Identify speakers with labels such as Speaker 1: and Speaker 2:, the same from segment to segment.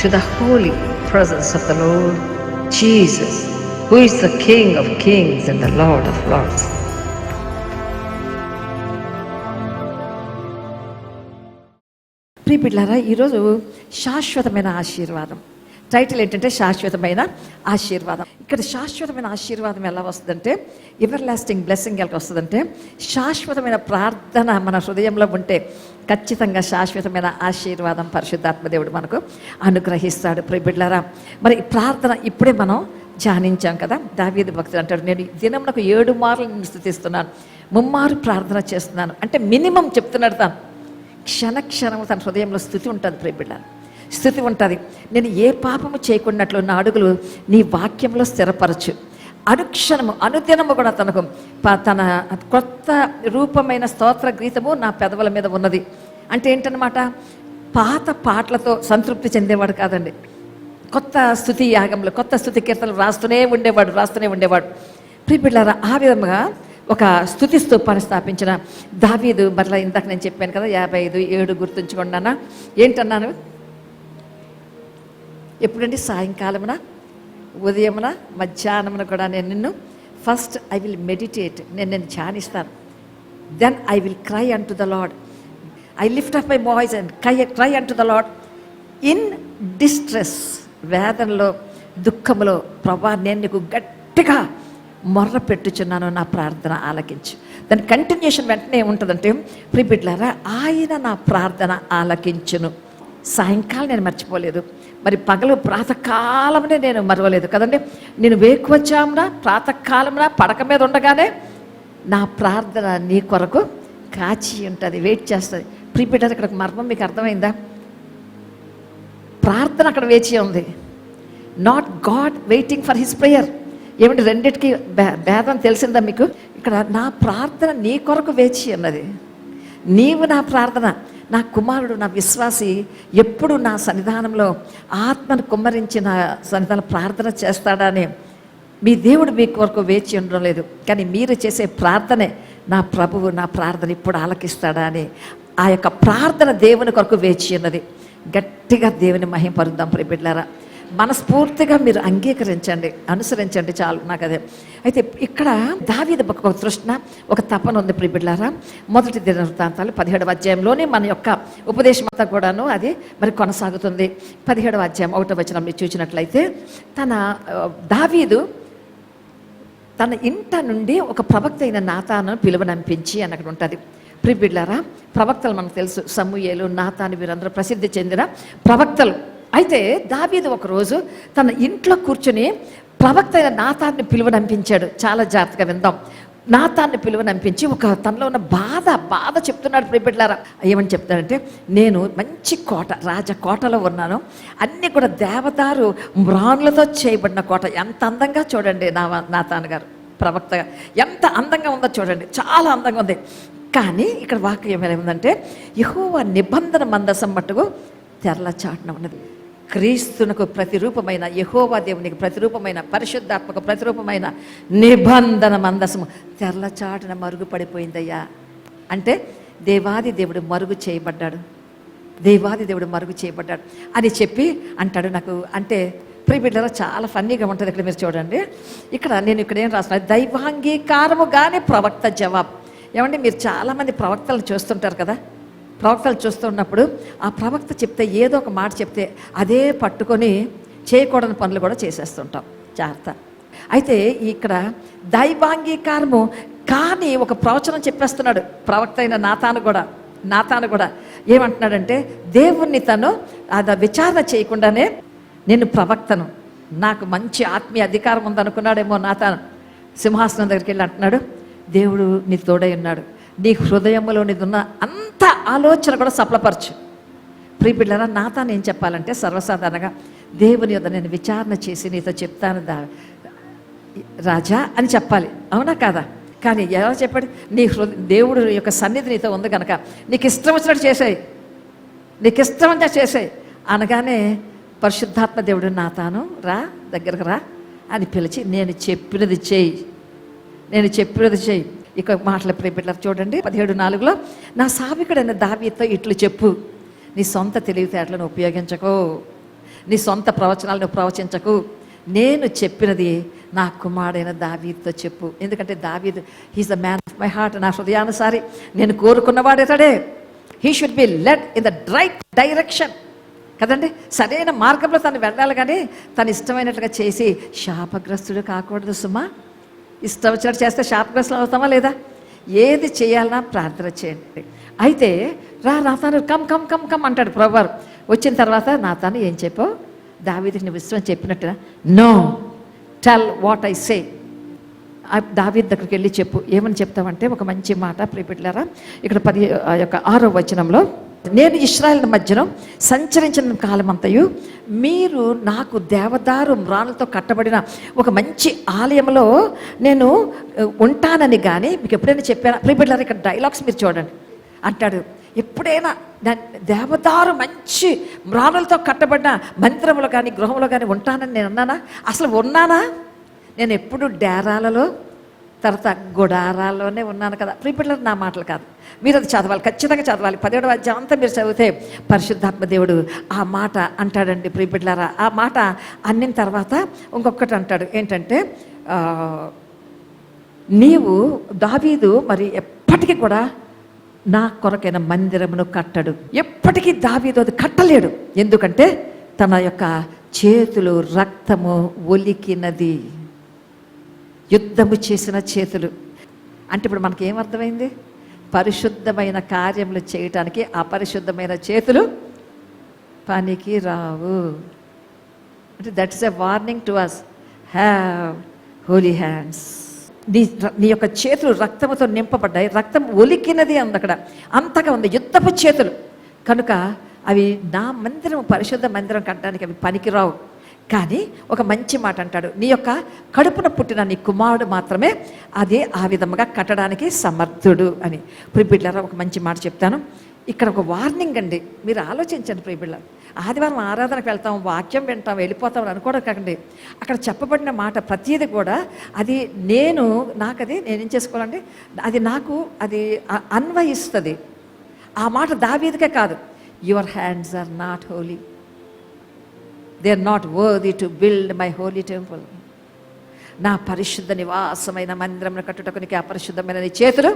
Speaker 1: to the holy presence of the Lord Jesus, who is the King of kings and the Lord of lords.
Speaker 2: ప్రియపిల్లారా ఈరోజు శాశ్వతమైన ఆశీర్వాదం title ఏంటంటే శాశ్వతమైన ఆశీర్వాదం. ఇక్కడ శాశ్వతమైన ఆశీర్వాదం ఎలా వస్తుందంటే ఎవర్ లాస్టింగ్ బ్లెస్సింగ్ ఎలా వస్తుందంటే శాశ్వతమైన ప్రార్థన మన హృదయంలో ఉంటే ఖచ్చితంగా శాశ్వతమైన ఆశీర్వాదం పరిశుద్ధాత్మదేవుడు మనకు అనుగ్రహిస్తాడు. ప్రిబిడ్లరా మరి ప్రార్థన ఇప్పుడే మనం ధ్యానించాం కదా. దావీదు భక్తుడు అంటాడు నేను ఈ దినమునకు ఏడు మార్లు నేను స్థుతిస్తున్నాను ముమ్మారు ప్రార్థన చేస్తున్నాను. అంటే మినిమం చెప్తున్నాడు తాను. క్షణక్షణం తన హృదయంలో స్థుతి ఉంటుంది ప్రిబిడ్లరా స్థుతి ఉంటుంది. నేను ఏ పాపము చేయకున్నట్లు నా అడుగులు నీ వాక్యంలో స్థిరపరచు. అనుక్షణము అనుదినము కూడా తనకు ప- తన కొత్త రూపమైన స్తోత్ర గీతము నా పెదవుల మీద ఉన్నది. అంటే ఏంటన్నమాట? పాత పాటలతో సంతృప్తి చెందేవాడు కాదండి. కొత్త స్థుతి యాగంలో కొత్త స్థుతి కీర్తనలు రాస్తూనే ఉండేవాడు రాస్తూనే ఉండేవాడు. ప్రిపిల్లారా ఆ విధంగా ఒక స్థుతి స్తూపాన్ని స్థాపించిన దావీదు మరలా ఇందాక నేను చెప్పాను కదా యాభై ఐదు ఏడు గుర్తుంచుకున్నానా ఏంటన్నాను? ఎప్పుడండి? సాయంకాలమున ఉదయమున మధ్యాహ్నమున కూడా నేను నిన్ను ఫస్ట్ ఐ విల్ మెడిటేట్. నేను నేను ధ్యానిస్తాను. Then I will cry unto the Lord I lift up my voice and cry cry unto the Lord in distress వేదనలో దుఃఖములో ప్రభా నేను నీకు గట్టిగా మొర్ర పెట్టుచున్నాను నా ప్రార్థన ఆలకించు. దాని కంటిన్యూషన్ వెంటనే ఉంటుందంటే ప్రిబిడ్లారా ఆయన నా ప్రార్థన ఆలకించును. సాయంకాలం నేను మర్చిపోలేదు. మరి పగలు ప్రాతకాలమునే నేను మరవలేదు కదండి. నేను వేకువచ్చామునా ప్రాతకాలమున పడక మీద ఉండగానే నా ప్రార్థన నీ కొరకు కాచి ఉంటుంది వెయిట్ చేస్తుంది. ప్రీపెటర్ ఇక్కడ మర్మం మీకు అర్థమైందా? ప్రార్థన అక్కడ వేచి ఉంది. Not God waiting for his prayer ఏమిటి రెండిటికి భేదం తెలిసిందా మీకు? ఇక్కడ నా ప్రార్థన నీ కొరకు వేచి ఉన్నది. నీవు నా ప్రార్థన. నా కుమారుడు నా విశ్వాసి ఎప్పుడు నా సన్నిధానంలో ఆత్మను కుమ్మరించి నా సన్నిధానం ప్రార్థన చేస్తాడని మీ దేవుడు మీ కొరకు వేచి ఉండడం లేదు. కానీ మీరు చేసే ప్రార్థనే నా ప్రభువు నా ప్రార్థన ఇప్పుడు ఆలకిస్తాడా అని ఆ యొక్క ప్రార్థన దేవుని కొరకు వేచి ఉన్నది. గట్టిగా దేవుని మహింపరుద్దాం ప్రిబిడ్లారా మనస్ఫూర్తిగా మీరు అంగీకరించండి అనుసరించండి చాలు నాకు అదే. అయితే ఇక్కడ దావీద ఒక తృష్ణ ఒక తపన ఉంది ప్రిబిడ్లారా మొదటి దిన వృత్తాంతాలు పదిహేడవ అధ్యాయంలోనే మన యొక్క ఉపదేశం అంతా కూడాను అది మరి కొనసాగుతుంది. పదిహేడవ అధ్యాయం ఒకటో వచనం మీరు చూసినట్లయితే తన దావీదు తన ఇంట నుండి ఒక ప్రవక్త అయిన నాతాను పిలువనంపించి అని అక్కడ ఉంటుంది. ప్రిబిడ్లారా ప్రవక్తలు మనకు తెలుసు సమూయేలు నాతాను వీరందరూ ప్రసిద్ధి చెందిన ప్రవక్తలు. అయితే దావీదు ఒకరోజు తన ఇంట్లో కూర్చుని ప్రవక్త అయిన నాతాన్ని పిలువనంపించాడు. చాలా జాగ్రత్తగా విందాం. నాతాన్ని పిలువనంపించి ఒక తనలో ఉన్న బాధ బాధ చెప్తున్నాడు ప్రిపెట్లారా ఏమని చెప్తాడంటే నేను మంచి కోట రాజ కోటలో ఉన్నాను. అన్నీ కూడా దేవదారు మ్రాన్లతో చేయబడిన కోట. ఎంత అందంగా చూడండి నా నా గారు ప్రవక్తగా ఎంత అందంగా ఉందో చూడండి. చాలా అందంగా ఉంది. కానీ ఇక్కడ వాక్యం ఏమైందంటే యహోవా నిబంధన మందసం మట్టుకు తెరల చాటున ఉన్నది. క్రీస్తునకు ప్రతిరూపమైన యహోవా దేవునికి ప్రతిరూపమైన పరిశుద్ధాత్మక ప్రతిరూపమైన నిబంధన మందసము తెల్లచాటున మరుగుపడిపోయిందయ్యా. అంటే దేవాది దేవుడు మరుగు చేయబడ్డాడు. దేవాది దేవుడు మరుగు చేయబడ్డాడు అని చెప్పి అంటాడు నాకు. అంటే ప్రిబిడ్డలో చాలా ఫన్నీగా ఉంటుంది ఇక్కడ మీరు చూడండి. ఇక్కడ నేను ఇక్కడ ఏం రాసిన దైవాంగీకారముగానే ప్రవక్త జవాబు. ఏమంటే మీరు చాలామంది ప్రవక్తలను చూస్తుంటారు కదా? ప్రవక్తలు చూస్తున్నప్పుడు ఆ ప్రవక్త చెప్తే ఏదో ఒక మాట చెప్తే అదే పట్టుకొని చేయకూడని పనులు కూడా చేసేస్తుంటాం. జాగ్రత్త. అయితే ఇక్కడ దైవాంగీకారము కానీ ఒక ప్రవచనం చెప్పేస్తున్నాడు ప్రవక్త అయిన నాతాను కూడా. నాతాను కూడా ఏమంటున్నాడంటే దేవుణ్ణి తను అది విచారణ చేయకుండానే నేను ప్రవక్తను. నాకు మంచి ఆత్మీయ అధికారం ఉందనుకున్నాడేమో నాతాను. సింహాసనం దగ్గరికి వెళ్ళి అంటున్నాడు దేవుడు నీ తోడై ఉన్నాడు. నీ హృదయంలో ఉన్న అంత ఆలోచన కూడా సఫలపరచు. ప్రియపిల్లరా నాతో నేను చెప్పాలంటే సర్వసాధారణంగా దేవుని యొక్క నేను విచారణ చేసి నీతో చెప్తాను దా రాజా అని చెప్పాలి. అవునా కాదా? కానీ ఎలా చెప్పాడు? నీ హృదయ దేవుడు యొక్క సన్నిధి నీతో ఉంది కనుక నీకు ఇష్టం వచ్చినట్టు చేసాయి. నీకు ఇష్టమంతా చేసాయి. అనగానే పరిశుద్ధాత్మ దేవుడు నా తాను రా దగ్గరకు రా అని పిలిచి నేను చెప్పినది చేయి. నేను చెప్పినది చేయి. ఇక మాటల ప్రేమిట్ల చూడండి పదిహేడు నాలుగులో నా సావికుడైన దావ్యతో ఇట్లు చెప్పు. నీ సొంత తెలివితేటలను ఉపయోగించకో. నీ సొంత ప్రవచనాలను ప్రవచించకు. నేను చెప్పినది నా కుమారుడైన దావీద్తో చెప్పు. ఎందుకంటే దావీద్ he's the man of my heart నా హృదయానుసారి నేను కోరుకున్నవాడేతాడే he should be led in the right direction కదండి? సరైన మార్గంలో తను వెళ్ళాలి కానీ తను ఇష్టమైనట్లుగా చేసి శాపగ్రస్తుడు కాకూడదు సుమా. ఇష్టం వచ్చినట్టు చేస్తే శాపగ్రస్తులు అవుతామా లేదా? ఏది చేయాలన్నా ప్రార్థన చేయండి. అయితే రా నాతాను కమ్ కమ్ కమ్ కమ్ అంటాడు ప్రభువారు. వచ్చిన తర్వాత నాతాను ఏం చెప్పావు దావీదికి నువ్వు ఇష్టం చెప్పినట్టుగా no. Tell what I say. దావీద్ దగ్గరికి వెళ్ళి చెప్పు. ఏమని చెప్తామంటే ఒక మంచి మాట ప్రిపెట్లారా ఇక్కడ పది ఆ యొక్క ఆరో వచనంలో నేను ఇస్రాయల్ మధ్యలో సంచరించిన కాలమంతయు మీరు నాకు దేవదారు మ్రాణులతో కట్టబడిన ఒక మంచి ఆలయంలో నేను ఉంటానని కానీ మీకు ఎప్పుడైనా చెప్పాను? ప్రిపెట్లారా ఇక్కడ డైలాగ్స్ మీరు చూడండి. అంటాడు ఎప్పుడైనా దేవదారు మంచి మ్రాణులతో కట్టబడిన మందిరంలో కానీ గృహంలో కానీ ఉంటానని నేను అన్నానా? అసలు ఉన్నానా? నేను ఎప్పుడు డేరాలలో తర్వాత గుడారాల్లోనే ఉన్నాను కదా. ప్రీపిల్లర్ నా మాటలు కాదు. మీరు అది చదవాలి ఖచ్చితంగా చదవాలి. పదిహేడవ అధ్యాయం అంతా మీరు చదివితే పరిశుద్ధాత్మ దేవుడు ఆ మాట అంటాడండి ప్రీపిల్లరా ఆ మాట అన్నిన తర్వాత ఇంకొకటి అంటాడు. ఏంటంటే నీవు దావీదు మరి ఎప్పటికీ కూడా నా కొరకైన మందిరమును కట్టడు. ఎప్పటికీ దావీదు అది కట్టలేడు. ఎందుకంటే తన యొక్క చేతులు రక్తము ఒలికినది. యుద్ధము చేసిన చేతులు. అంటే ఇప్పుడు మనకి ఏమర్థమైంది అర్థమైంది? పరిశుద్ధమైన కార్యములు చేయటానికి అపరిశుద్ధమైన చేతులు పనికి రావు. అంటే that is a warning to us have holy hands నీ నీ యొక్క చేతులు రక్తముతో నింపబడ్డాయి. రక్తం ఒలికినది అంది అక్కడ అంతగా ఉంది. యుద్ధపు చేతులు. కనుక అవి నా మందిరం పరిశుద్ధ మందిరం కట్టడానికి అవి పనికిరావు కానీ ఒక మంచి మాట అంటాడు నీ యొక్క కడుపున పుట్టిన నీ కుమారుడు మాత్రమే అది ఆ విధముగా కట్టడానికి సమర్థుడు అని. ప్రిబిడ్లరా ఒక మంచి మాట చెప్తాను. ఇక్కడ ఒక వార్నింగ్ అండి. మీరు ఆలోచించండి ప్రియబిళ్ళ ఆదివారం ఆరాధనకు వెళ్తాం వాక్యం వింటాం వెళ్ళిపోతాం అని అనుకోవడం కాకండి. అక్కడ చెప్పబడిన మాట ప్రతిదీ కూడా అది నేను నాకు అది నేనేం చేసుకోవాలండి అది నాకు అది అన్వయిస్తుంది. ఆ మాట దావీదికే కాదు. Your hands are not holy they are not worthy to build my holy temple నా పరిశుద్ధ నివాసమైన మందిరమును కట్టుటకు నీకు అపరిశుద్ధమైన నీ చేతులు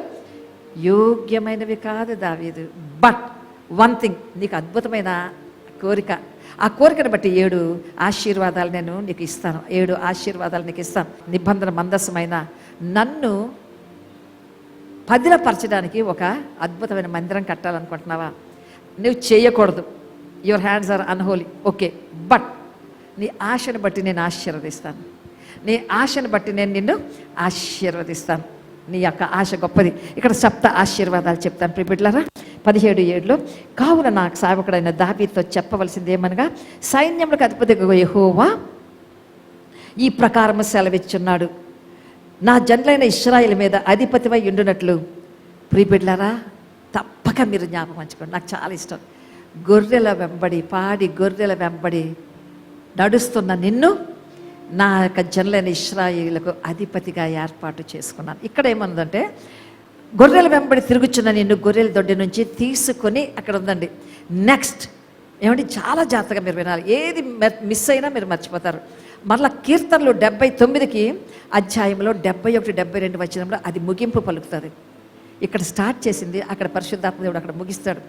Speaker 2: యోగ్యమైనవి కాదు దావీదు. బట్ వన్ థింగ్ నీకు అద్భుతమైన కోరిక. ఆ కోరికను బట్టి ఏడు ఆశీర్వాదాలు నేను నీకు ఇస్తాను. ఏడు ఆశీర్వాదాలు నీకు ఇస్తాను. నిబంధన మందస్సమైన నన్ను పదిలపరచడానికి ఒక అద్భుతమైన మందిరం కట్టాలనుకుంటున్నావా? నువ్వు చేయకూడదు. Your hands are unholy okay but నీ ఆశను బట్టి నేను ఆశీర్వదిస్తాను. నీ ఆశను బట్టి నేను నిన్ను ఆశీర్వదిస్తాను. నీ యొక్క ఆశ గొప్పది. ఇక్కడ సప్త ఆశీర్వాదాలు చెప్తాను ప్రిపిడ్లరా పదిహేడు ఏడులో కావున నాకు సావకుడైన దాబీతో చెప్పవలసింది ఏమనగా సైన్యములకు అధిపతి యహోవా ఈ ప్రకారము సెలవిచ్చున్నాడు. నా జన్లైన ఇస్రాయిల్ మీద అధిపతివై ఉండునట్లు. ప్రియబిడ్లారా తప్పక మీరు జ్ఞాపకం ఉంచుకోండి. నాకు చాలా ఇష్టం. గొర్రెల వెంబడి పాడి గొర్రెల వెంబడి నడుస్తున్న నిన్ను నా యొక్క జనులైన ఇస్రాయిలకు అధిపతిగా ఏర్పాటు చేసుకున్నాను. ఇక్కడ ఏమన్నదంటే గొర్రెల వెంబడి తిరుగుచున్న నిన్ను గొర్రెల దొడ్డి నుంచి తీసుకొని అక్కడ ఉందండి. నెక్స్ట్ ఏమంటే చాలా జాగ్రత్తగా మీరు వినాలి. ఏది మె- మిస్ అయినా మీరు మర్చిపోతారు. మరలా కీర్తనలు డెబ్బై తొమ్మిదికి అధ్యాయంలో డెబ్బై ఒకటి డెబ్బై రెండు వచ్చినప్పుడు అది ముగింపు పలుకుతుంది. ఇక్కడ స్టార్ట్ చేసింది అక్కడ పరిశుద్ధాత్మ దేవుడు అక్కడ ముగిస్తాడు.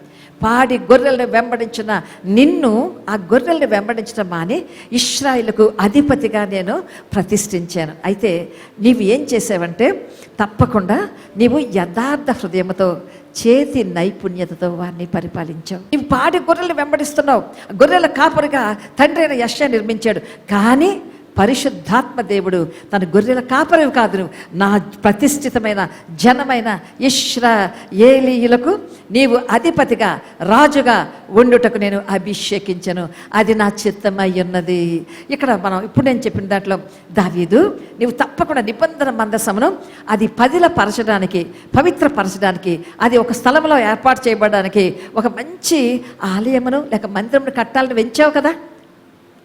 Speaker 2: పాడి గొర్రెలను వెంబడించిన నిన్ను ఆ గొర్రెల్ని వెంబడించడం మాని ఇస్రాయిలకు అధిపతిగా నేను ప్రతిష్ఠించాను. అయితే నీవు ఏం చేసావంటే తప్పకుండా నీవు యథార్థ హృదయముతో చేతి నైపుణ్యతతో వారిని పరిపాలించావు. నీవు పాడి గొర్రెలు వెంబడిస్తున్నావు. గొర్రెల కాపరిగా తండ్రి అయిన యశ నిర్మించాడు. కానీ పరిశుద్ధాత్మ దేవుడు తన గొర్రెల కాపరివి కాదు నువ్వు నా ప్రతిష్ఠితమైన జనమైన ఇష్ర ఏలీయులకు నీవు అధిపతిగా రాజుగా ఉండుటకు నేను అభిషేకించను. అది నా చిత్తమై ఉన్నది. ఇక్కడ మనం ఇప్పుడు నేను చెప్పిన దాంట్లో దావీదు నీవు తప్పకుండా నిబంధన మందసమును అది పదిల పరచడానికి పవిత్ర పరచడానికి అది ఒక స్థలంలో ఏర్పాటు చేయబడడానికి ఒక మంచి ఆలయమును లేక మందిరమును కట్టాలని వెంచావు కదా?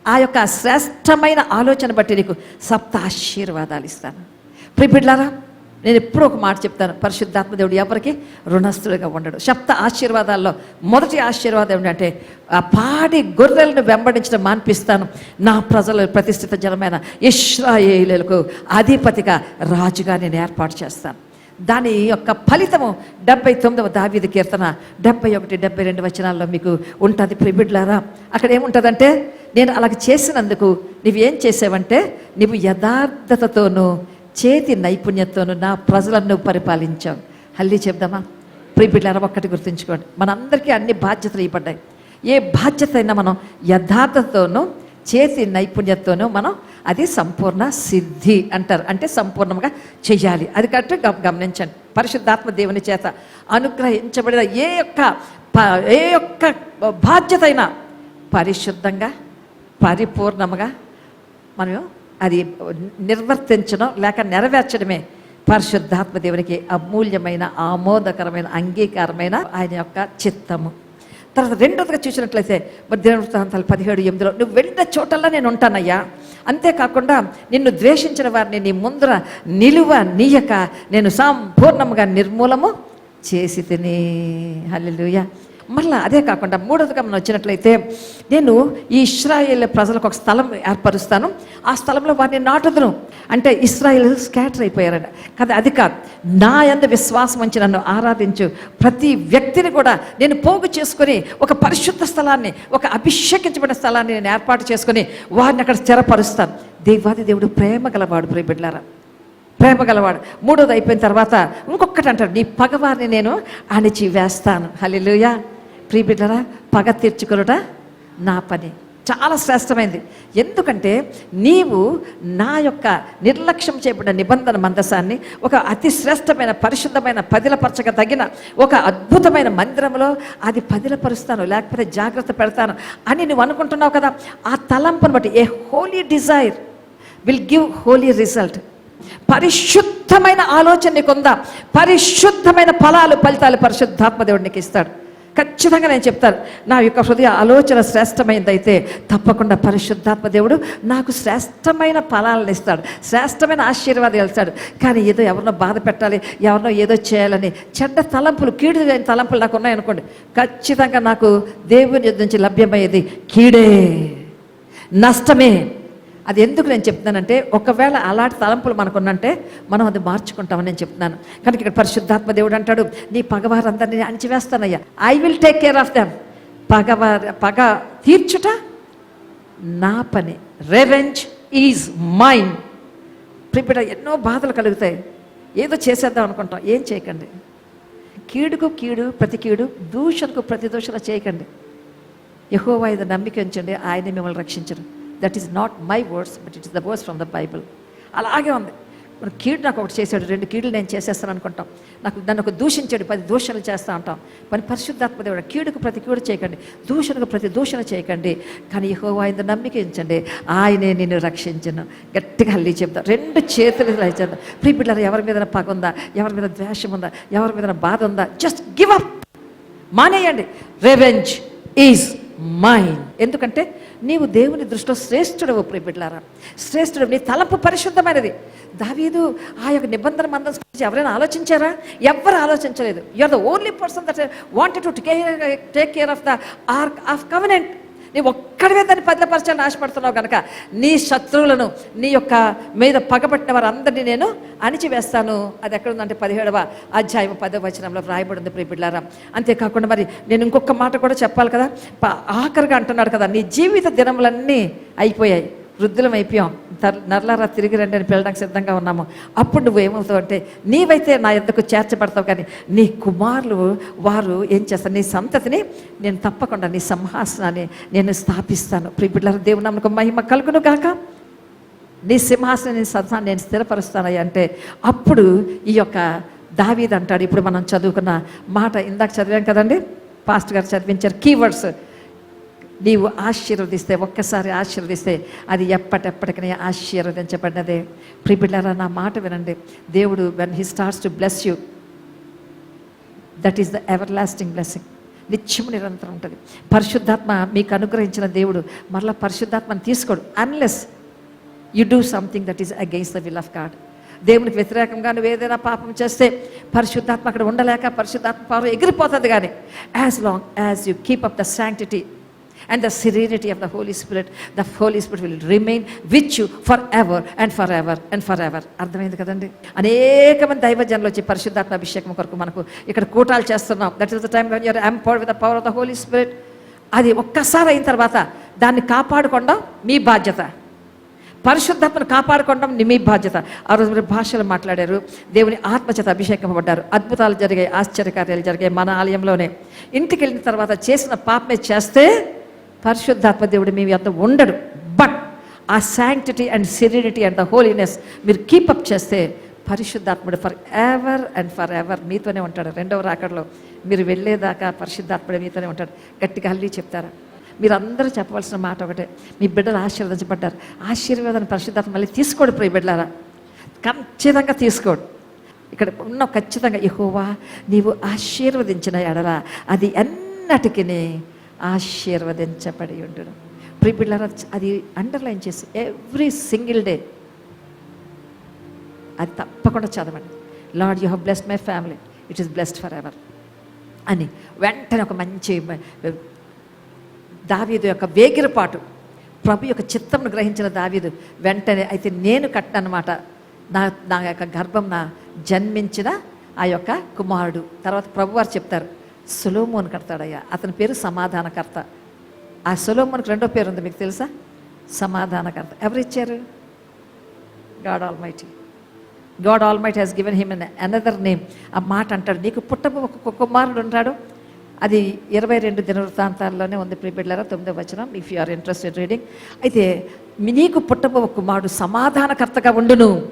Speaker 2: ఆ యొక్క శ్రేష్టమైన ఆలోచన బట్టి నీకు సప్త ఆశీర్వాదాలు ఇస్తాను. ప్రిపిడ్లారా నేను ఎప్పుడూ ఒక మాట చెప్తాను. పరిశుద్ధాత్మ దేవుడు ఎవరికి రుణస్థుడిగా ఉండడు. సప్త ఆశీర్వాదాల్లో మొదటి ఆశీర్వాదం ఏంటంటే ఆ పాడి గొర్రెలను వెంబడించడం మాన్పిస్తాను. నా ప్రజలు ప్రతిష్ఠిత జనమైన ఇష్రాయేలకు అధిపతిగా రాజుగా నేను ఏర్పాటు చేస్తాను. దాని యొక్క ఫలితము డెబ్బై తొమ్మిదవ దావీది కీర్తన డెబ్బై ఒకటి డెబ్బై రెండు వచనాల్లో మీకు ఉంటుంది. ప్రిబిడ్లారా అక్కడ ఏముంటుందంటే నేను అలాగ చేసినందుకు నువ్వేం చేసావంటే నువ్వు యథార్థతతోనూ చేతి నైపుణ్యతోనూ నా ప్రజలను నువ్వు పరిపాలించావు. హల్లి చెప్దామా? ప్రిబిడ్లారా ఒక్కటి గుర్తుంచుకోండి. మనందరికీ అన్ని బాధ్యతలు ఇవ్వబడ్డాయి. ఏ బాధ్యత అయినా మనం యథార్థతోనూ చేతి నైపుణ్యతోనూ మనం అది సంపూర్ణ సిద్ధి అంటారు. అంటే సంపూర్ణంగా చేయాలి. అది కరెక్ట్ గమనించండి. పరిశుద్ధాత్మ దేవుని చేత అనుగ్రహించబడిన ఏ యొక్క ఏ యొక్క బాధ్యత అయినా పరిశుద్ధంగా పరిపూర్ణముగా మనం అది నిర్వర్తించడం లేక నెరవేర్చడమే పరిశుద్ధాత్మ దేవునికి అమూల్యమైన ఆమోదకరమైన అంగీకారమైన ఆయన యొక్క చిత్తము. తర్వాత రెండోదిగా చూసినట్లయితే మరి వృత్తాంతాలు పదిహేడు ఎనిమిదిలో నువ్వు వెళ్ళిన చోటల్లా నేను ఉంటానయ్యా. అంతేకాకుండా నిన్ను ద్వేషించిన వారిని నీ ముందర నిలువ నీయక నేను సంపూర్ణంగా నిర్మూలము చేసి తిని. హల్లెలూయా అదే కాకుండా మూడోదిగా మనం వచ్చినట్లయితే నేను ఈ ఇస్రాయేల్ ప్రజలకు ఒక స్థలం ఏర్పరుస్తాను. ఆ స్థలంలో వారిని నాటుదును. అంటే ఇస్రాయేల్ స్కాటర్ అయిపోయారట. కదా అది కాదు. నా ఎంత విశ్వాసం ఉంచి నన్ను ఆరాధించు ప్రతి వ్యక్తిని కూడా నేను పోగు చేసుకొని ఒక పరిశుద్ధ స్థలాన్ని ఒక అభిషేకించబడిన స్థలాన్ని నేను ఏర్పాటు చేసుకొని వారిని అక్కడ స్థిరపరుస్తాను. దేవాది దేవుడు ప్రేమ గలవాడు ప్రియ ప్రేమ గలవాడు. మూడోది అయిపోయిన తర్వాత ఇంకొకటి అంటాడు నీ పగవారిని నేను అణిచి వేస్తాను హలో ప్రియ బిడ్డరా పగ తీర్చుకొనుట నా పని. చాలా శ్రేష్టమైంది. ఎందుకంటే నీవు నా యొక్క నిర్లక్ష్యం చేయబడిన నిబంధన మందసాన్ని ఒక అతి శ్రేష్టమైన పరిశుద్ధమైన పదిలపరచక తగిన ఒక అద్భుతమైన మందిరంలో అది పదిలపరుస్తాను లేకపోతే జాగ్రత్త పెడతాను అని నువ్వు అనుకుంటున్నావు కదా ఆ తలంపును బట్టి a holy desire will give holy result. పరిశుద్ధమైన ఆలోచన నీకుందా? పరిశుద్ధమైన ఫలాలు ఫలితాలు పరిశుద్ధాత్మ దేవుడు నీకు ఇస్తాడు. ఖచ్చితంగా నేను చెప్తాను. నా యొక్క హృదయ ఆలోచన శ్రేష్టమైనదైతే తప్పకుండా పరిశుద్ధాత్మ దేవుడు నాకు శ్రేష్టమైన ఫలాలను ఇస్తాడు. శ్రేష్టమైన ఆశీర్వాదాలు ఇస్తాడు. కానీ ఏదో ఎవరినో బాధ పెట్టాలి ఎవరినో ఏదో చేయాలని చెడ్డ తలంపులు కీడు తలంపులు నాకు ఉన్నాయనుకోండి ఖచ్చితంగా నాకు దేవుని యొద్ద నుంచి లభ్యమయ్యేది కీడే నష్టమే. అది ఎందుకు నేను చెప్తున్నానంటే ఒకవేళ అలాంటి తలంపులు మనకున్నంటే మనం అది మార్చుకుంటామని నేను చెప్తున్నాను. కనుక ఇక్కడ పరిశుద్ధాత్మ దేవుడు అంటాడు నీ పగవారందరినీ అణిచివేస్తానయ్యా. I will take care of them పగవారి పగ తీర్చుట నా పని. రెవెంజ్ ఈజ్ మైండ్ ప్రిపిడ ఎన్నో బాధలు కలుగుతాయి. ఏదో చేసేద్దాం అనుకుంటాం. ఏం చేయకండి? కీడుకు కీడు ప్రతి కీడు దూషణకు ప్రతి దూషణ చేయకండి. యహోవా ఇది నమ్మిక ఉంచండి. ఆయన మిమ్మల్ని రక్షించరు that is not my words but it is the words from the Bible అలాగే ఉంది. మన కీడు నాకు ఒకటి చేశాడు రెండు కీడులు నేను చేసేస్తాను అనుకుంటాం. నాకు నన్ను ఒక దూషించాడు పది దూషణలు చేస్తా ఉంటాం మరి పరిశుద్ధాత్మ దేవుడు కీడుకు ప్రతి కీడు చేయకండి దూషణకు ప్రతి దూషణ చేయకండి. కానీ ఇహో ఆయన నమ్మిక ఉంచండి. ఆయనే నిన్ను రక్షించను. గట్టిగా హల్లీ చెప్తాను రెండు చేతులు చెప్తాను చేద్దాం ప్రీ బిడ్డలు ఎవరి మీద పగ ఉందా? ఎవరి మీద ద్వేషం ఉందా? ఎవరి మీద బాధ ఉందా? జస్ట్ గివ్ అప్ మానేయండి. రెవెంజ్ ఈజ్ మైండ్ ఎందుకంటే నీవు దేవుని దృష్టిలో శ్రేష్ఠుడవు ప్రియబిడ్లారా. శ్రేష్ఠుడు నీ తలపు పరిశుద్ధమైనది. దావీదు ఆ యొక్క నిబంధన మందం గురించి ఎవరైనా ఆలోచించారా? ఎవ్వరు ఆలోచించలేదు. You are the only person that wanted to take care of the ark of covenant నీ ఒక్కడివే దాన్ని పదిలపరచాలని ఆశపడుతున్నావు కనుక నీ శత్రువులను నీ యొక్క మీద పగబట్టిన వారందరినీ నేను అణిచివేస్తాను. అది ఎక్కడుందంటే పదిహేడవ అధ్యాయం పదవ వచనంలో వ్రాయబడింది ప్రియబిడ్లారా అంతేకాకుండా మరి నేను ఇంకొక మాట కూడా చెప్పాలి కదా. ఆఖరిగా అంటున్నాడు కదా నీ జీవిత దినములన్నీ అయిపోయాయి. వృద్ధులం అయిపోయాం. తర్ నర్లారా తిరిగి రండి అని పిల్లడానికి సిద్ధంగా ఉన్నాము. అప్పుడు నువ్వు ఏమవుతావు అంటే నీవైతే నా ఎంతకు చేర్చబడతావు కానీ నీ కుమారులు వారు ఏం చేస్తారు? నీ సంతతిని నేను తప్పకుండా నీ సింహాసనాన్ని నేను స్థాపిస్తాను. ప్రిబిడ్ల దేవు నమ్మకం మహిమ కలుగును కాక నీ సింహాసనం సంతానం నేను స్థిరపరుస్తానయ్య అంటే అప్పుడు ఈ యొక్క దావీద్ అంటాడు. ఇప్పుడు మనం చదువుకున్న మాట ఇందాక చదివాం కదండి? పాస్ట్ గారు చదివించారు. కీవర్డ్స్ నీవు ఆశీర్వదిస్తే ఒక్కసారి ఆశీర్వదిస్తే అది ఎప్పటెప్పటికనే ఆశీర్వదించబడినదే. ప్రిబిడ్లరా నా మాట వినండి. దేవుడు when he starts to bless you that is the everlasting blessing నిత్యము నిరంతరం ఉంటుంది. పరిశుద్ధాత్మ మీకు అనుగ్రహించిన దేవుడు మరలా పరిశుద్ధాత్మని తీసుకోడు. Unless you do something that is against the will of God దేవునికి వ్యతిరేకంగా నువ్వు ఏదైనా పాపం చేస్తే పరిశుద్ధాత్మ అక్కడ ఉండలేక పరిశుద్ధాత్మ పవర్ ఎగిరిపోతుంది కానీ as long as you keep up the sanctity and the serenity of the Holy Spirit the Holy Spirit will remain with you forever and forever and forever అర్థమైంది కదండి? అనేక మంది దైవజనులు వచ్చి పరిశుద్ధాత్మ అభిషేకం కొరకు మనకు ఇక్కడ కూటాలు చేస్తున్నాం. That is the time when you're empowered with the power of the Holy Spirit అది ఒక్కసారి అయిన తర్వాత దాన్ని కాపాడుకోవడం మీ బాధ్యత. పరిశుద్ధాత్మను కాపాడుకోవడం మీ బాధ్యత. ఆ రోజు మీరు భాషలు మాట్లాడారు దేవుని ఆత్మచేత అభిషేకపడ్డారు అద్భుతాలు జరిగాయి ఆశ్చర్యకార్యాలు జరిగాయి మన ఆలయంలోనే. ఇంటికి వెళ్ళిన తర్వాత చేసిన పాపమే చేస్తే పరిశుద్ధాత్మ దేవుడు మీ అంత ఉండడు. బట్ ఆ sanctity and serenity and the holiness మీరు కీపప్ చేస్తే పరిశుద్ధాత్ముడు for ever and for ever మీతోనే ఉంటాడు. రెండవ రాకడలో మీరు వెళ్ళేదాకా పరిశుద్ధాత్ముడు మీతోనే ఉంటాడు. గట్టిగా హల్లీ చెప్తారా? మీరు అందరూ చెప్పవలసిన మాట ఒకటే. మీ బిడ్డలు ఆశీర్వదించబడ్డారు. ఆశీర్వాదాన్ని పరిశుద్ధాత్మ మళ్ళీ తీసుకోడు పోయి బిడ్డలారా. ఖచ్చితంగా తీసుకోడు. ఇక్కడ ఉన్న ఖచ్చితంగా ఎహోవా నీవు ఆశీర్వదించిన ఎడలా అది ఎన్నటికీ ఆశీర్వదించబడి ఉండును ప్రియ అది అండర్లైన్ చేసి ఎవ్రీ సింగిల్ డే అది తప్పకుండా చదవండి. Lord you have blessed my family it is blessed forever అని వెంటనే ఒక మంచి దావీదు యొక్క వేగిరపాటు ప్రభు యొక్క చిత్తంను గ్రహించిన దావీదు వెంటనే అయితే నేను కట్టనమాట. నా నా యొక్క గర్భం నా జన్మించిన ఆ యొక్క కుమారుడు. తర్వాత ప్రభువారు చెప్తారు సులోమోన్ కడతాడయ్యా అతని పేరు సమాధానకర్త. ఆ సులోమోన్కి రెండో పేరు ఉంది మీకు తెలుసా? సమాధానకర్త. ఎవరు ఇచ్చారు God almighty God almighty has given him an another name. ఆ మాట అంటాడు. నీకు పుట్టబో ఒక కుమారుడు ఉంటాడు. అది ఇరవై రెండు దినవృత్తాంతాల్లోనే ఉంది ప్రిపెడ్లరా తొమ్మిదో వచనం if you are interested reading అయితే మీ- నీకు పుట్టబో ఒక కుమారుడు సమాధానకర్తగా ఉండును.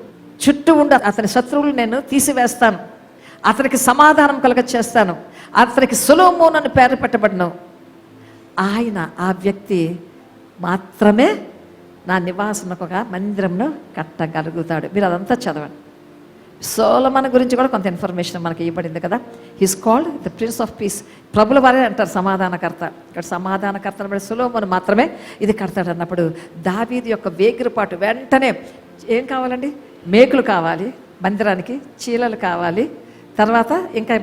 Speaker 2: చుట్టూ ఉండ. అతని శత్రువులు నేను తీసివేస్తాను. అతనికి సమాధానం కలగ చేస్తాను. అతనికి సులోమోన్ అని పేరు పెట్టబడను. ఆయన ఆ వ్యక్తి మాత్రమే నా నివాసనకు ఒక మందిరంను కట్టగలుగుతాడు. మీరు అదంతా చదవండి. సోలమన్ గురించి కూడా కొంత ఇన్ఫర్మేషన్ మనకి ఇవ్వబడింది కదా. He's called the prince of peace ప్రభుల వారే అంటారు సమాధానకర్త. ఇక్కడ సమాధానకర్త అనబడి సులోమను మాత్రమే ఇది కడతాడు అన్నప్పుడు దావీది యొక్క వేగిరపాటు వెంటనే ఏం కావాలండి? మేకులు కావాలి మందిరానికి చీలలు కావాలి తర్వాత ఇంకా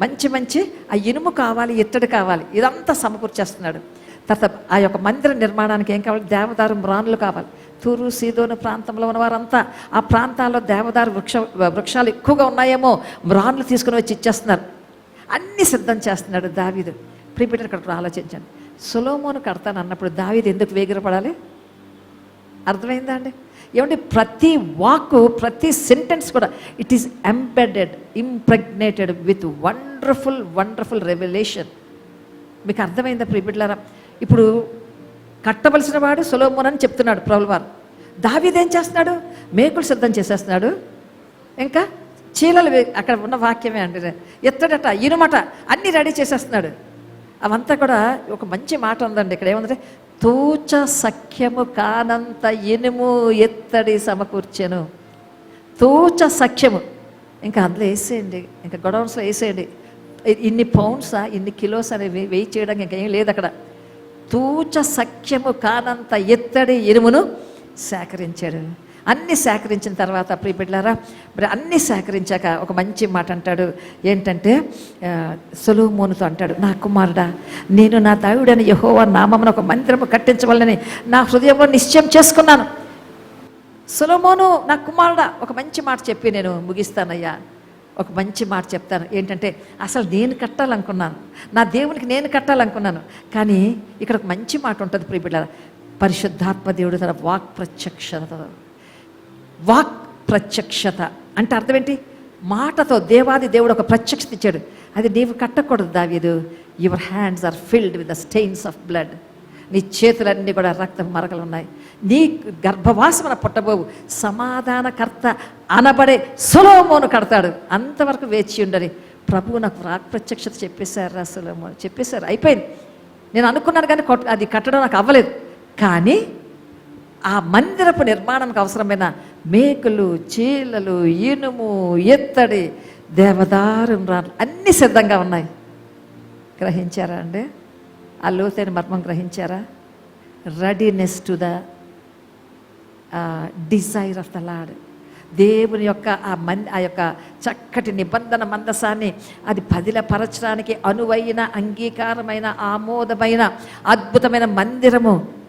Speaker 2: మంచి మంచి ఆ ఇనుము కావాలి ఇత్తడి కావాలి ఇదంతా సమకూర్చేస్తున్నాడు. తర్వాత ఆ యొక్క మందిర నిర్మాణానికి ఏం కావాలి? దేవదారు మ్రాన్లు కావాలి. తూరు సీదోను ప్రాంతంలో ఉన్న వారంతా ఆ ప్రాంతాల్లో దేవదారు వృక్ష వృక్షాలు ఎక్కువగా ఉన్నాయేమో మ్రాన్లు తీసుకుని వచ్చి ఇచ్చేస్తున్నారు. అన్ని సిద్ధం చేస్తున్నాడు దావీదు. ప్రిపేటర్ ఇక్కడ ఆలోచించండి. సులోమోను కడతాను అన్నప్పుడు దావీదు ఎందుకు వేగిరపడాలి? అర్థమైందా అండి ఏమంటే ప్రతి వాక్ ప్రతి సెంటెన్స్ కూడా it is embedded impregnated with wonderful wonderful revolution మీకు అర్థమైందా ప్రిబిడ్లారా ఇప్పుడు కట్టవలసిన వాడు సులోమోన్ అని చెప్తున్నాడు ప్రభుల వారు. దావీదేం చేస్తున్నాడు? మేకులు సిద్ధం చేసేస్తున్నాడు. ఇంకా చీలలు అక్కడ ఉన్న వాక్యమే అండి ఎత్తడట ఇనుమట అన్నీ రెడీ చేసేస్తున్నాడు. అవంతా కూడా ఒక మంచి మాట ఉందండి. ఇక్కడ ఏముందంటే తూచ సఖ్యము కానంత ఇనుము ఎత్తడి సమకూర్చెను. తూచ సఖ్యము. ఇంకా అందులో వేసేయండి. ఇంకా గొడవన్స్లో వేసేయండి. ఇన్ని పౌండ్సా? ఇన్ని కిలోస్ అనేవి వెయిట్ చేయడానికి ఇంకా ఏం లేదు అక్కడ. తూచ సఖ్యము కానంత ఎత్తడి ఇనుమును సేకరించాడు. అన్ని సేకరించిన తర్వాత ప్రియబిడ్లారా మరి అన్ని సేకరించాక ఒక మంచి మాట అంటాడు. ఏంటంటే ఆ, అంటాడు నా కుమారుడా నేను నా దావుడని యహోవా నామమున ఒక మందిరము కట్టించవాలని నా హృదయంలో నిశ్చయం చేసుకున్నాను. సులమోను నా కుమారుడా ఒక మంచి మాట చెప్పి నేను ముగిస్తానయ్యా. ఒక మంచి మాట చెప్తాను. ఏంటంటే అసలు నేను కట్టాలనుకున్నాను. నా దేవునికి నేను కట్టాలనుకున్నాను. కానీ ఇక్కడ ఒక మంచి మాట ఉంటుంది ప్రియబిడ్డ పరిశుద్ధాత్మ దేవుడు తన వాక్ ప్రత్యక్షత వాక్ ప్రత్యక్షత. అంటే అర్థం ఏంటి మాటతో దేవాది దేవుడు ఒక ప్రత్యక్షత ఇచ్చాడు. అది నీవు కట్టకూడదు దావీదు. Your hands are filled with the stains of blood నీ చేతులన్నీ కూడా రక్త మరకలు ఉన్నాయి. నీ గర్భవాసమున పుట్టబోవు. సమాధానకర్త అనబడే సులోమోను కడతాడు. అంతవరకు వేచి ఉండని. ప్రభువు నాకు రాక్ ప్రత్యక్షత చెప్పేశారు రా సులోమోను చెప్పేశారు. అయిపోయింది. నేను అనుకున్నాను కానీ కొట్- అది కట్టడం నాకు అవ్వలేదు. కానీ ఆ మందిరపు నిర్మాణానికి అవసరమైన మేకలు చీలలు ఇనుము ఎత్తడి దేవదారు మ్రాన్లు అన్నీ సిద్ధంగా ఉన్నాయి. గ్రహించారా అండి? ఆ లోతైన మర్మం గ్రహించారా? Readiness to the desire of the lord దేవుని యొక్క ఆ మన్ ఆ యొక్క చక్కటి నిబంధన మందసాన్ని అది పదిలపరచడానికి అనువైన అంగీకారమైన ఆమోదమైన అద్భుతమైన మందిరము.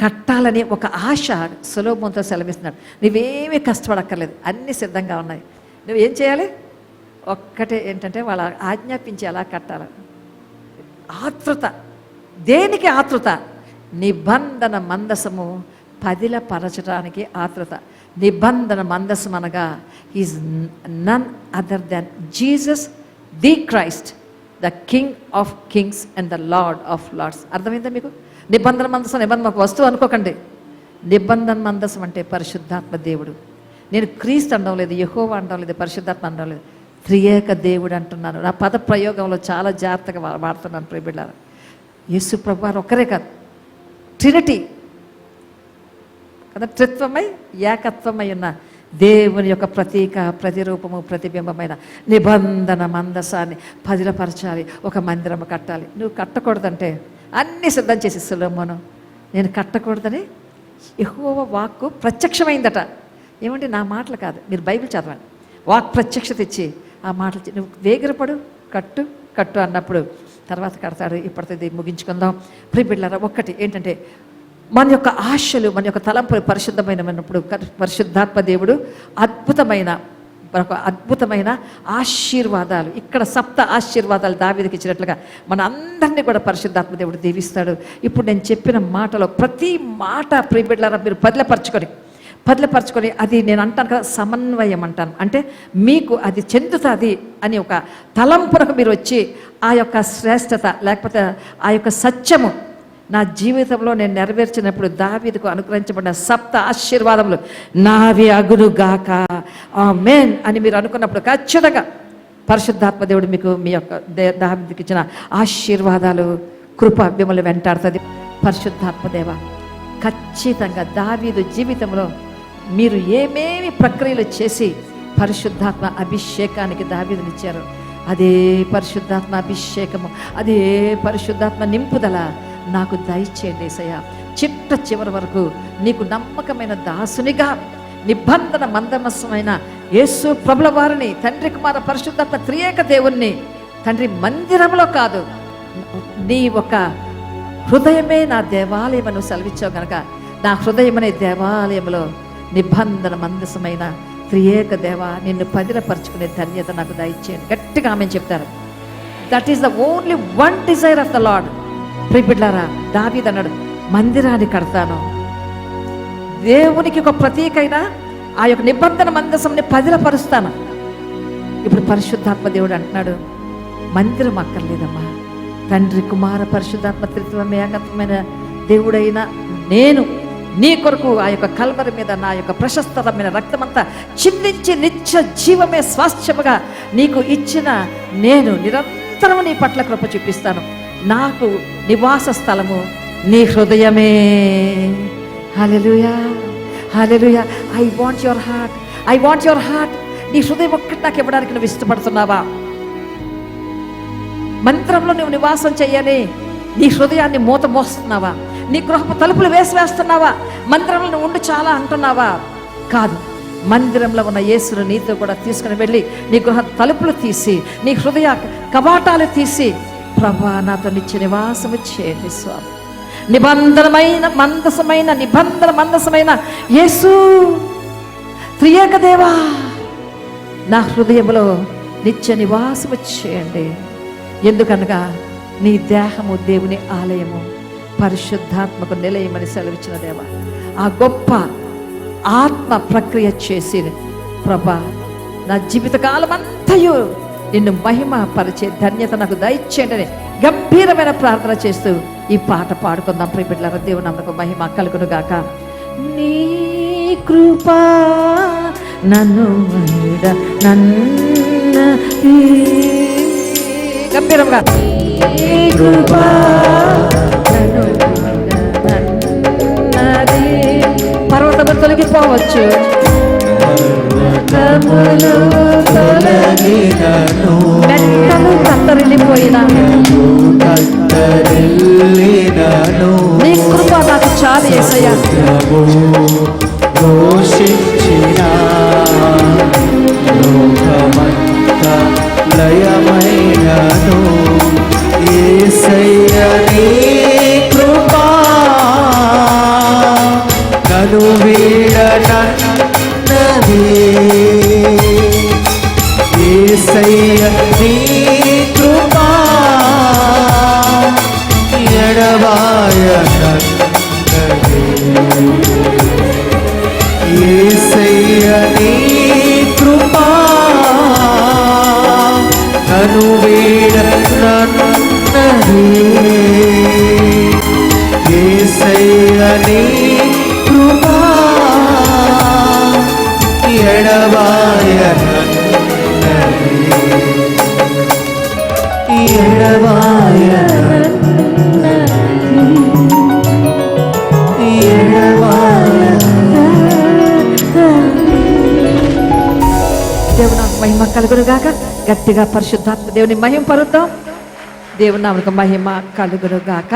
Speaker 2: కట్టాలని ఒక ఆశ సులభంతో సెలవిస్తున్నాడు. నువ్వేమీ కష్టపడక్కర్లేదు అన్నీ సిద్ధంగా ఉన్నాయి. నువ్వేం చేయాలి? ఒక్కటే ఏంటంటే వాళ్ళ ఆజ్ఞాపించి ఎలా కట్టాలి? ఆతృత. దేనికి ఆతృత? నిబంధన మందసము పదిలపరచడానికి ఆతృత. నిబంధన మందసం అనగా is none other than Jesus the Christ the King of kings and the Lord of lords అర్థమైందా మీకు? నిబంధన మందసం నిబంధన వస్తువు అనుకోకండి. నిబంధన మందసం అంటే పరిశుద్ధాత్మ దేవుడు. నేను క్రీస్తు అనడం లేదు యహోవ అనడం లేదు పరిశుద్ధాత్మ అనడం లేదు. త్రియేక దేవుడు అంటున్నాను. నా పద ప్రయోగంలో చాలా జాగ్రత్తగా వాడుతున్నాను ప్రియబిడ్డారు. యేసు ప్రభు వారు ఒక్కరే కాదు. ట్రినిటీ. కదా త్రిత్వమై ఏకత్వమై ఉన్న దేవుని యొక్క ప్రతీక ప్రతిరూపము ప్రతిబింబమైన నిబంధన మందసాన్ని పదిలపరచాలి ఒక మందిరము కట్టాలి. నువ్వు కట్టకూడదంటే అన్నీ సిద్ధం చేసి సులభను నేను కట్టకూడదని ఎక్కువ వాక్కు ప్రత్యక్షమైందట. ఏమంటే నా మాటలు కాదు మీరు బైబిల్ చదవండి. వాక్ ప్రత్యక్షత ఇచ్చి ఆ మాటలు నువ్వు వేగిరపడు కట్టు కట్టు అన్నప్పుడు తర్వాత కడతాడు ఇప్పటిది ముగించుకుందాం. ప్రిబిళ్ళరా ఒక్కటి ఏంటంటే మన యొక్క ఆశలు మన యొక్క తలంపులు పరిశుద్ధమైనప్పుడు పరిశుద్ధాత్మ దేవుడు అద్భుతమైన ఒక అద్భుతమైన ఆశీర్వాదాలు. ఇక్కడ సప్త ఆశీర్వాదాలు దావీదికి ఇచ్చినట్లుగా మన అందరినీ కూడా పరిశుద్ధాత్మ దేవుడు దీవిస్తాడు. ఇప్పుడు నేను చెప్పిన మాటలో ప్రతి మాట ప్రియబిడ్లారా మీరు పదిలపరచుకొని పదిలపరచుకొని అది నేను అంటాను కదా సమన్వయం అంటాను. అంటే మీకు అది చెందుతుంది అని ఒక తలంపునకు మీరు వచ్చి ఆ యొక్క శ్రేష్టత లేకపోతే ఆ యొక్క సత్యము నా జీవితంలో నేను నెరవేర్చినప్పుడు దావీదుకు అనుగ్రహించబడిన సప్త ఆశీర్వాదములు నావి అగునుగాక ఆ మేన్ అని మీరు అనుకున్నప్పుడు ఖచ్చితంగా పరిశుద్ధాత్మ దేవుడు మీకు మీ యొక్క దే- దావీదుకి ఇచ్చిన ఆశీర్వాదాలు కృప మిమ్మల్ని వెంటాడుతుంది. పరిశుద్ధాత్మ దేవ ఖచ్చితంగా దావీదు జీవితంలో మీరు ఏమేమి ప్రక్రియలు చేసి పరిశుద్ధాత్మ అభిషేకానికి దావీదునిచ్చారు అదే పరిశుద్ధాత్మ అభిషేకము అదే పరిశుద్ధాత్మ నింపుదల నాకు దయచేయండి ఏసయ్య. చిట్ట చివరి వరకు నీకు నమ్మకమైన దాసునిగా నిబంధన మందమస్సమైన యేసు ప్రభుల వారిని తండ్రి కుమార పరిశుద్ధాత్మ త్రియేక దేవుణ్ణి తండ్రి మందిరంలో కాదు నీ ఒక హృదయమే నా దేవాలయమను సెలవిచ్చావు గనక నా హృదయమనే దేవాలయంలో నిబంధన మందసమైన త్రియేక దేవ నిన్ను పదిలపరుచుకునే ధన్యత నాకు దయచేయండి. గట్టిగా ఆమె చెప్తారు. That is the only one desire of the Lord ప్రిపిడ్లారా దావీద్ అన్నాడు మందిరాన్ని కడతాను. దేవునికి ఒక ప్రతీకైన ఆ యొక్క నిబంధన మందసంని పదిలపరుస్తాను. ఇప్పుడు పరిశుద్ధాత్మ దేవుడు అంటున్నాడు మందిరం అక్కర్లేదమ్మా. తండ్రి కుమార పరిశుద్ధాత్మ త్రిత్వం ఏకత్వమైన దేవుడైన నేను నీ కొరకు ఆ యొక్క కల్వరి మీద నా యొక్క ప్రశస్తమైన రక్తమంతా చిందించి నిత్య జీవమే స్వాస్థ్యముగా నీకు ఇచ్చిన నేను నిరంతరం నీ పట్ల కృప చూపిస్తాను. నాకు నివాస స్థలము నీ హృదయమే. Hallelujah hallelujah I want your heart I want your heart నీ హృదయం ఒక్కటి నాకు ఇవ్వడానికి నువ్వు ఇష్టపడుతున్నావా? మంత్రంలో నువ్వు నివాసం చెయ్యని నీ హృదయాన్ని మూత మోస్తున్నావా? నీ గృహపు తలుపులు వేసి వేస్తున్నావా? మందిరంలో నువ్వు ఉండి చాలా అంటున్నావా? కాదు. మందిరంలో ఉన్న యేసును నీతో కూడా తీసుకుని వెళ్ళి నీ గృహ తలుపులు తీసి నీ హృదయ కవాటాలు తీసి ప్రభా నాతో నిత్య నివాసము చేయండి స్వామి. నిబంధనమైన మందసమైన నిబంధన మందసమైన యేసు. త్రియేక దేవా నా హృదయంలో నిత్య నివాసము చేయండి. ఎందుకనగా నీ దేహము దేవుని ఆలయము పరిశుద్ధాత్మకు నిలయమని సెలవిచ్చిన దేవ. ఆ గొప్ప ఆత్మ ప్రక్రియ చేసి ప్రభా నా జీవితకాలం అంతయు నిన్ను మహిమ పరిచే ధన్యత నాకు దయచేయండి. గంభీరమైన ప్రార్థన చేస్తూ ఈ పాట పాడుకుందాం. ప్రియబిడ్డలారా దేవుని అందుకు మహిమ కలుగును గాక నీ కృపా నన్ను గంభీరంగా. కృపా పర్వతము తొలగిపోవచ్చు. పాపములు
Speaker 3: తొలగినను
Speaker 2: రెక్కలు కత్తరిల్లిపోయినను
Speaker 3: కత్తరిల్లినను
Speaker 2: నీ కృప నాకు చాలు ఏసయ్యా.
Speaker 3: దోషించిన లోకమంత
Speaker 4: లయమైనను. ఏసయ్య నీ కృప. నను
Speaker 3: వీడ నన్ను இயேசையா நீ గట్టిగా పరిశుద్ధాత్మ దేవుని మహిమ పరుద్దాం దేవుని నామకు మహిమ కలుగురుగాక